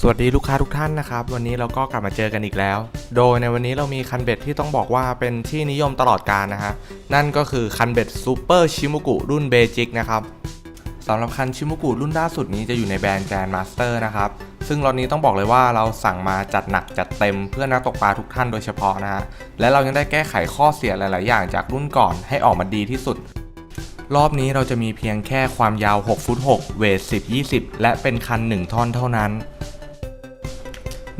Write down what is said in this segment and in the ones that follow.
สวัสดีลูกค้าทุกท่านนะครับ วันนี้เราก็กลับมาเจอกันอีกแล้ว โดยในวันนี้เรามีคันเบ็ดที่ต้องบอกว่าเป็นที่นิยมตลอดกาลนะฮะนั่นก็คือคันเบ็ดซูเปอร์ชิมุกุรุ่นเบจิกนะครับสำหรับคันชิมุกุรุ่นล่าสุดนี้จะอยู่ในแบรนด์แกรนมาสเตอร์นะครับซึ่งรถนี้ต้องบอกเลยว่าเราสั่งมาจัดหนักจัดเต็มเพื่อนักตกปลาทุกท่านโดยเฉพาะนะฮะและเรายังได้แก้ไขข้อเสียหลาย ๆ อย่างจากรุ่นก่อนให้ออกมาดีที่สุดรอบนี้เราจะมีเพียงแค่ความยาว6ฟุต6เวท10 20 และเป็นคัน 1 ท่อนเท่านั้น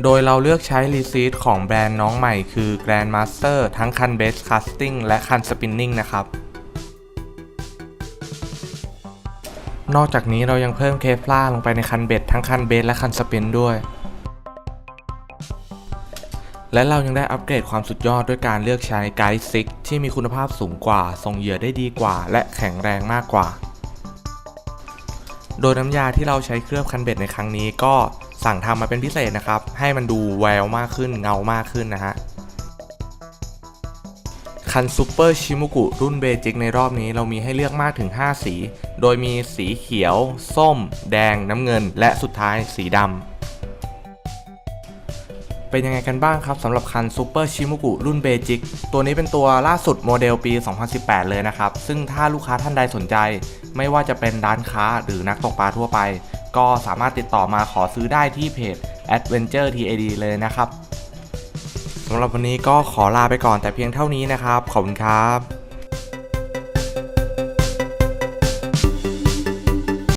โดยเราเลือกใช้รีซีทของแบรนด์น้องใหม่คือ Grandmaster ทั้งคัน Base Casting และคัน Spinning นะครับ นอกจากนี้เรายังเพิ่มเคฟล่าลงไปในคันเบ็ดทั้งคันเบสและคันสปินด้วย และเรายังได้อัปเกรดความสุดยอดด้วยการเลือกใช้ไกด์ซิกที่มีคุณภาพสูงกว่า ส่งเหยื่อได้ดีกว่า และแข็งแรงมากกว่า โดยน้ำยาที่เราใช้เคลือบคันเบ็ดในครั้งนี้ก็ สั่งทำมาเป็นพิเศษนะครับ ให้มันดูแววมากขึ้นเงามากขึ้นนะฮะคันซูเปอร์ชิมุกุรุ่นเบจิกในรอบนี้เรามีให้เลือกมากถึง 5 สี โดยมีสีเขียว ส้ม แดง น้ำเงิน และสุดท้ายสีดำ เป็นยังไงกันบ้างครับสำหรับคันซูเปอร์ชิมุกุรุ่นเบจิกตัวนี้เป็นตัวล่าสุดโมเดลปี 2018 เลยนะครับ ซึ่งถ้าลูกค้าท่านใดสนใจ ไม่ว่าจะเป็นร้านค้าหรือนักตกปลาทั่วไปก็สามารถติดต่อมาขอซื้อได้ที่เพจ Adventure TAD เลยนะครับสำหรับวันนี้ก็ขอลาไปก่อนแต่เพียงเท่านี้นะครับ ขอบคุณครับ